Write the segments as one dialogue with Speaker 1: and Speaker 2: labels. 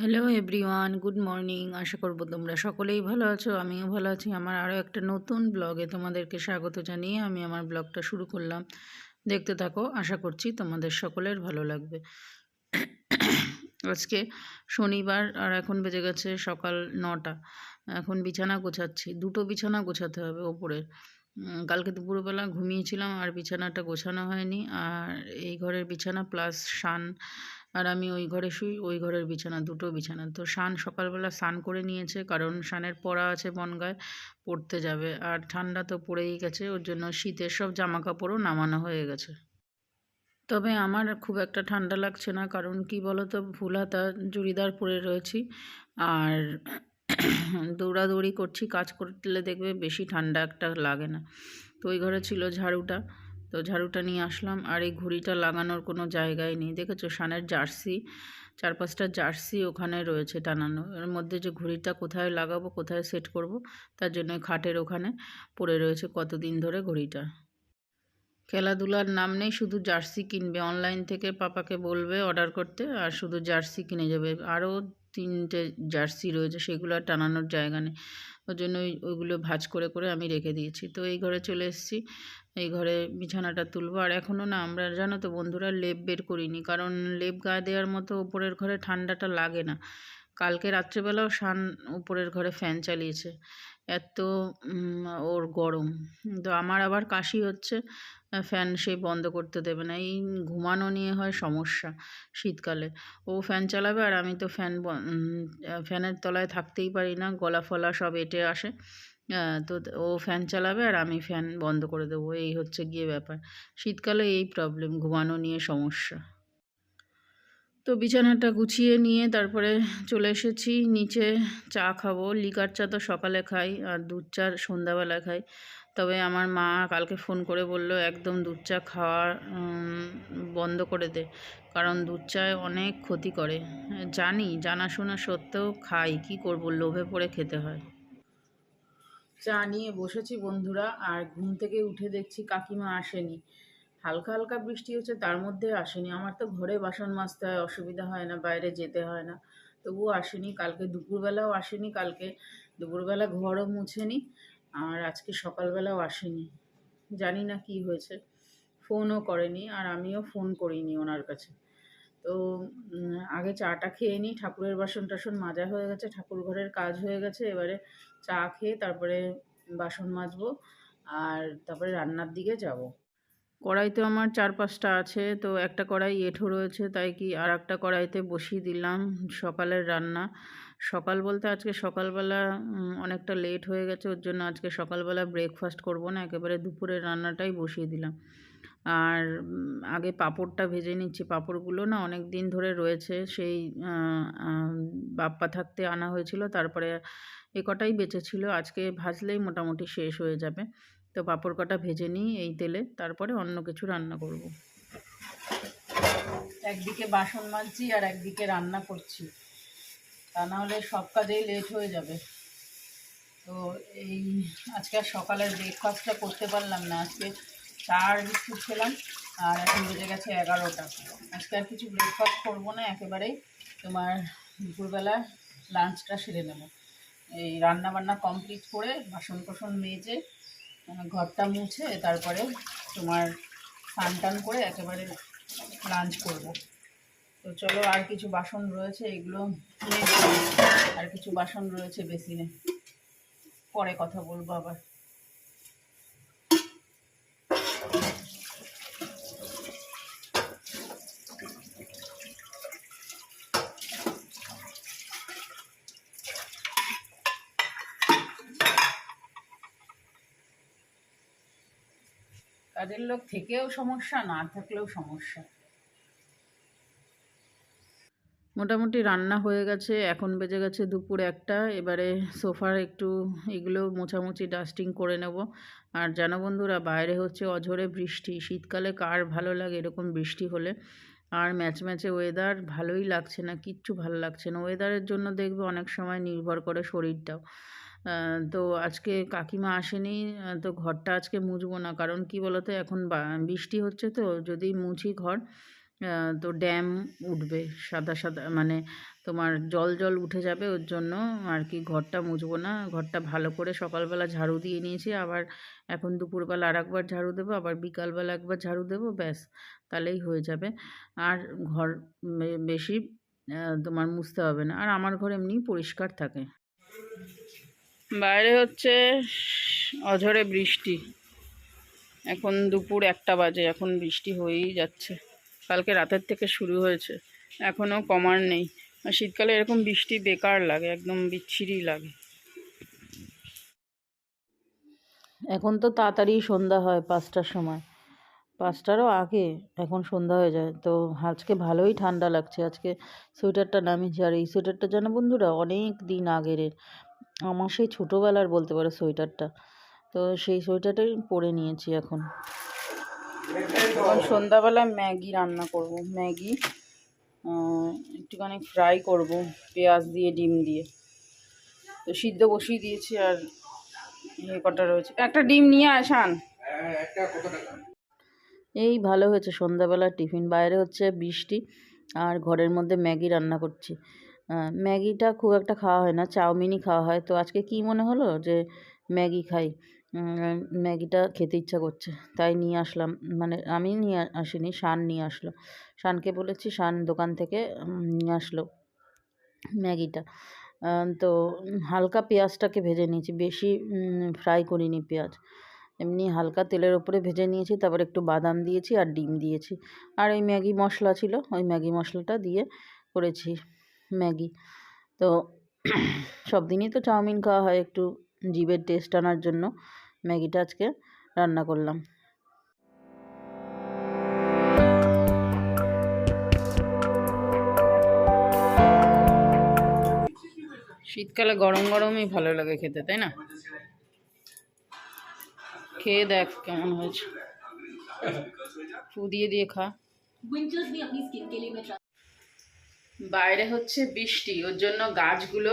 Speaker 1: Hello everyone good morning আশা করব তোমরা সকলেই ভালো আছো, আমিও ভালো আছি। আমার আরও একটা নতুন ব্লগে তোমাদেরকে স্বাগত জানিয়ে আমি আমার ব্লগটা শুরু করলাম। দেখতে থাকো, আশা করছি তোমাদের সকলের ভালো লাগবে। আজকে শনিবার আর এখন বেজে গেছে সকাল নটা। এখন বিছানা গোছাচ্ছি। দুটো বিছানা গোছাতে হবে ওপরের কালকে দুপুরবেলা ঘুমিয়েছিলাম আর বিছানাটা গোছানো হয়নি। আর এই ঘরের বিছানা প্লাস শান আর আমি ওই ঘরে শুই, ওই ঘরের বিছানা, দুটো বিছানা। তো শান সকালবেলা স্নান করে নিয়েছে, কারণ শানের পড়া আছে বনগায়, পড়তে যাবে। আর ঠান্ডা তো পড়েই গেছে, ওর জন্য শীতের সব জামা কাপড়ও নামানো হয়ে গেছে। তবে আমার খুব একটা ঠান্ডা লাগছে না, কারণ কি বলো তো ফুল হাতা চুড়িদার পরে রয়েছি। আর দৌড়াদৌড়ি করছি, কাজ করলে দেখবে বেশি ঠান্ডা একটা লাগে না। তো ওই ঘরে ছিল ঝাড়ুটা। তো ঝাড়ুটা নিয়ে আসলাম আর এই ঘুড়িটা লাগানোর কোনো জায়গায় নেই। দেখেছ? সানের জার্সি চার পাঁচটা জার্সি ওখানে রয়েছে টানানো। এর মধ্যে যে ঘুড়িটা কোথায় লাগাবো, কোথায় সেট করব, তার জন্য খাটের ওখানে পড়ে রয়েছে কতদিন ধরে ঘড়িটা। খেলাধুলার নাম নেই, শুধু জার্সি কিনবে। অনলাইন থেকে পাপাকে বলবে অর্ডার করতে আর শুধু জার্সি কিনে যাবে। আরও তিনটে জার্সি রয়েছে, সেগুলো আর টানানোর জায়গা নেই। ওই জন্য ওই, ওইগুলো ভাঁজ করে করে আমি রেখে দিয়েছি। তো এই ঘরে চলে এসেছি। এই ঘরে বিছানাটা তুলবো। আর এখনও না আমরা, জানো তো বন্ধুরা, লেপ বের করিনি। কারণ লেপ গায়ে দেওয়ার মতো ওপরের ঘরে ঠান্ডাটা লাগে না। কালকে রাত্রেবেলাও শান উপরের ঘরে ফ্যান চালিয়েছে। এত ওর গরম। তো আমার আবার কাশি হচ্ছে। ফ্যান সে বন্ধ করতে দেবে না। এই ঘুমানো নিয়ে হয় সমস্যা শীতকালে। ও ফ্যান চালাবে আর আমি তো ফ্যান ফ্যানের তলায় থাকতেই পারি না। গলা ফলা সব এঁটে আসে। তো ও ফ্যান চালাবে আর আমি ফ্যান বন্ধ করে দেবো। এই হচ্ছে গিয়ে ব্যাপার। শীতকালে এই প্রবলেম ঘুমানো নিয়ে সমস্যা। তো বিছানাটা গুছিয়ে নিয়ে তারপরে চলে এসেছি। নিচে চা খাব। লিকার চা তো সকালে খাই আর দুধ চা সন্ধ্যাবেলা খাই। তবে আমার মা কালকে ফোন করে বলল, একদম দুধ চা খাওয়া বন্ধ করে দে। কারণ দুধ চায় অনেক ক্ষতি করে। জানি, জানাশোনা সত্ত্বেও খাই। কি করব? লোভে পড়ে খেতে হয়। চা নিয়ে বসেছি বন্ধুরা, আর ঘুম থেকে উঠে দেখছি কাকিমা আসেনি। হালকা হালকা বৃষ্টি হচ্ছে, তার মধ্যে আসেনি। আমার তো ঘরে বাসন মাজতে হয়, অসুবিধা হয় না, বাইরে যেতে হয় না। তবুও আসেনি, কালকে দুপুরবেলাও আসেনি, কালকে দুপুরবেলা ঘরও মুছেনি, আর আজকে সকালবেলাও আসেনি। জানি না কি হয়েছে, ফোনও করেনি, আর আমিও ফোন করিনি ওনার কাছে। তো আগে চাটা খেয়ে নিই, ঠাকুরের বাসন টাসন মাজা হয়ে গেছে, ঠাকুর ঘরের কাজ হয়ে গেছে, এবারে চা খেয়ে তারপরে বাসন মাজবো আর তারপরে রান্নার দিকে যাব। কড়াই তো আমার চার পাঁচটা আছে, তো একটা কড়াই এঁঠো রয়েছে, তাই কি আর একটা কড়াইতে বসিয়ে দিলাম সকালের রান্না। সকাল বলতে আজকে সকালবেলা অনেকটা লেট হয়ে গেছে, ওর জন্য আজকে সকালবেলা ব্রেকফাস্ট করব না, একেবারে দুপুরের রান্নাটাই বসিয়ে দিলাম। আর আগে পাঁপড়টা ভেজে নিচ্ছি। পাঁপড়গুলো না অনেক দিন ধরে রয়েছে। সেই বাপ্পা থাকতে আনা হয়েছিল। তারপরে এ কটাই বেঁচে ছিল আজকে ভাজলেই মোটামুটি শেষ হয়ে যাবে। তো পাঁপড় কটা ভেজে নিই এই তেলে। তারপরে অন্য কিছু রান্না করব। একদিকে বাসন মাজছি আর একদিকে রান্না করছি। তা না হলে সব কাজেই লেট হয়ে যাবে। তো এই আজকে সকালের ব্রেকফাস্টটা করতে পারলাম না। আজকে চা আর বিস্কুট খেলাম, আর এখন বেজে গেছে এগারোটা। আজকে আর কিছু ব্রেকফাস্ট করব না, একেবারেই তোমার দুপুরবেলা লাঞ্চটা সেরে নেব। এই রান্না বান্না কমপ্লিট করে বাসন কোসন মেজে ঘরটা মুছে, তারপরে তোমার স্নান টান করে একেবারে লাঞ্চ করব। তো চলো আর কিছু বাসন রয়েছে, এগুলো আর কিছু বাসন রয়েছে বেসিনে। পরে কথা বলব আবার। কাজের লোক থেকেও সমস্যা না থাকলেও সমস্যা। মোটামুটি রান্না হয়ে গেছে, এখন বেজে গেছে দুপুর একটা, এবারে সোফার একটু এগুলো মোছামুছি ডাস্টিং করে নেব। আর জানো বন্ধুরা, বাইরে হচ্ছে অঝরে বৃষ্টি, শীতকালে কার ভালো লাগে এরকম বৃষ্টি হলে? আর ম্যাচ ম্যাচে ওয়েদার ভালোই লাগছে না, কিচ্ছু ভালো লাগছে না। ওয়েদারের জন্য দেখবে অনেক সময় নির্ভর করে শরীরটাও। তো আজকে কাকিমা আসেনি তো ঘরটা আজকে মুছবো না, কারণ কি বলতো, এখন বৃষ্টি হচ্ছে তো, যদি মুছি ঘর তো ড্যাম উঠবে সাদা সাদা মানে তোমার জল জল উঠে যাবে ওর জন্য, আর কি ঘরটা মুছবো না। ঘরটা ভালো করে সকালবেলা ঝাড়ু দিয়ে নিয়েছি, আবার এখন দুপুরবেলা আর একবার ঝাড়ু দেবো, আবার বিকালবেলা একবার ঝাড়ু দেবো, ব্যাস, তাহলেই হয়ে যাবে। আর ঘর বেশি তোমার মুছতে হবে না, আর আমার ঘর এমনি পরিষ্কার থাকে। বাইরে হচ্ছে অঝরে বৃষ্টি, এখন দুপুর একটা বাজে, এখন বৃষ্টি হয়েই যাচ্ছে। কালকে রাতের থেকে শুরু হয়েছে। এখনও কমার নেই। আর শীতকালে এরকম বৃষ্টি বেকার লাগে, একদম বিচ্ছিরি লাগে। এখন তো তাড়াতাড়ি সন্ধ্যা হয় পাঁচটার সময়। পাঁচটারও আগে, এখন সন্ধ্যা হয়ে যায়। তো আজকে ভালোই ঠান্ডা লাগছে। আজকে সোয়েটারটা নামিয়েছি। আর এই সোয়েটারটা জানো বন্ধুরা অনেক দিন আগের আমার সেই ছোটোবেলার বলতে পারো সোয়েটারটা। তো সেই সোয়েটারটাই পরে নিয়েছি এখন। এখন সন্ধ্যাবেলা ম্যাগি রান্না করব, ম্যাগি একটুখানি ফ্রাই করব, পেঁয়াজ দিয়ে, ডিম দিয়ে। তো সিদ্ধ বসিয়ে দিয়েছি আর ইয়ে কটা রয়েছে। একটা ডিম নিয়ে আসান এই ভালো হয়েছে, সন্ধ্যাবেলা টিফিন, বাইরে হচ্ছে বৃষ্টি আর ঘরের মধ্যে ম্যাগি রান্না করছি। ম্যাগিটা খুব একটা খাওয়া হয় না, চাউমিনই খাওয়া হয়। তো আজকে কি মনে হলো যে ম্যাগি খাই? ম্যাগিটা খেতে ইচ্ছা করছে, তাই নিয়ে আসলাম। মানে আমি নিয়ে আসিনি, শান নিয়ে আসলো। শানকে বলেছি, শান দোকান থেকে নিয়ে আসলো ম্যাগিটা। তো হালকা পেঁয়াজটাকে ভেজে নিয়েছি, বেশি ফ্রাই করিনি পেঁয়াজ। এমনি হালকা তেলের ওপরে ভেজে নিয়েছি, তারপর একটু বাদাম দিয়েছি আর ডিম দিয়েছি। আর ওই ম্যাগি মশলা ছিল, ওই ম্যাগি মশলাটা দিয়ে করেছি ম্যাগি। তো সব দিনই তো চাউমিন খাওয়া হয়, একটু জিভের টেস্ট আনার জন্য ম্যাগিটা আজকে রান্না করলাম। শীতকালে গরম গরমই ভালো লাগে খেতে, তাই না? খেয়ে দেখ কেমন হয়েছে। ফু দিয়ে দিয়ে খা। বাইরে হচ্ছে বৃষ্টি, ওর জন্য গাছগুলো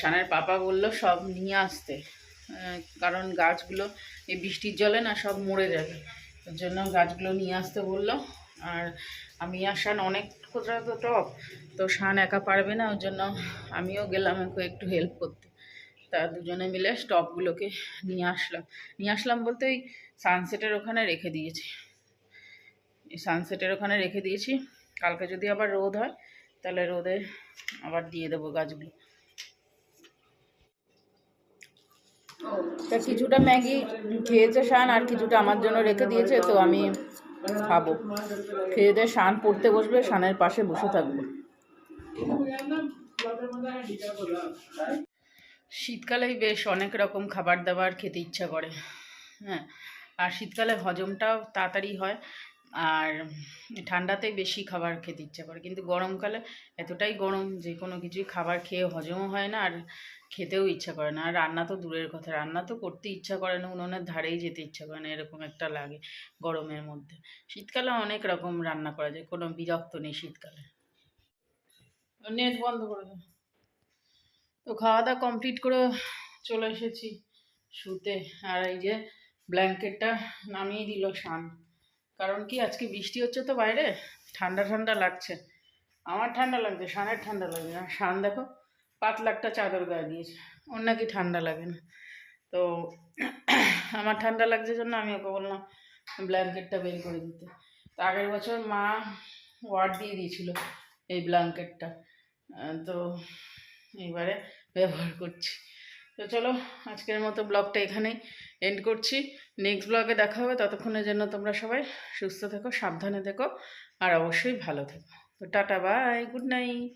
Speaker 1: শানের পাপা বলল, সব নিয়ে আসতে। কারণ গাছগুলো, এই বৃষ্টির জলে না সব মরে যাবে। ওর জন্য গাছগুলো নিয়ে আসতে বলল। আর আমি আর শান অনেক, কোথাও তো টপ। তো শান একা পারবে না, ওর জন্য আমিও গেলাম ওকে একটু হেল্প করতে। তা দুজনে মিলে স্টপগুলোকে নিয়ে আসলাম। নিয়ে আসলাম বলতে ওই সানসেটের ওখানে রেখে দিয়েছি। এই সানসেটের ওখানে রেখে দিয়েছি। কালকে যদি আবার রোদ হয়, তাহলে রোদে আবার দিয়ে দেবো গাছগুলো। তা কিছুটা ম্যাগি খেয়েছে শান, আর কিছুটা আমার জন্য রেখে দিয়েছে, তো আমি খাব। খেয়ে দিয়ে শান পড়তে বসবে, শানের পাশে বসে থাকব। শীতকালেই বেশ অনেক রকম খাবার দাবার খেতে ইচ্ছা করে হ্যাঁ। আর শীতকালে হজমটাও তাড়াতাড়ি হয় আর ঠান্ডাতেই বেশি খাবার খেতে ইচ্ছা করে। কিন্তু গরমকালে এতটাই গরম যে কোনো কিছুই খাবার খেয়ে হজমও হয় না আর খেতেও ইচ্ছা করে না। আর রান্না তো দূরের কথা, রান্না তো করতে ইচ্ছা করে না, উনুনের ধারেই যেতে ইচ্ছা করে না, এরকম একটা লাগে গরমের মধ্যে। শীতকালে অনেক রকম রান্না করা যায়, কোনো বিরক্ত নেই শীতকালে। নেট বন্ধ করে তো খাওয়া দাওয়া কমপ্লিট করে চলে এসেছি শুতে। আর এই যে ব্ল্যাঙ্কেটটা নামিয়ে দিল শান। কারণ কি আজকে বৃষ্টি হচ্ছে তো বাইরে? ঠান্ডা ঠান্ডা লাগছে। আমার ঠান্ডা লাগছে, শানের ঠান্ডা লাগছে। না, শান দেখো পাতলা একটা চাদর গায়ে দিয়েছে। ওর নাকি ঠান্ডা লাগে না। তো আমার ঠান্ডা লাগছে জন্য আমি ওকে বললাম, ব্ল্যাঙ্কেটটা বের করে দিতে। তো আগের বছর মা ওয়ার্ড দিয়ে দিয়েছিল এই ব্ল্যাঙ্কেটটা। তো এইবারে ব্যবহার করছি। তো চলো আজকের মতো ব্লগটা এখানেই এন্ড করছি। নেক্সট ব্লগে দেখা হবে। ততক্ষণের জন্য তোমরা সবাই সুস্থ থেকো, সাবধানে থেকো, আর অবশ্যই ভালো থেকো। তো টাটা বাই গুড নাইট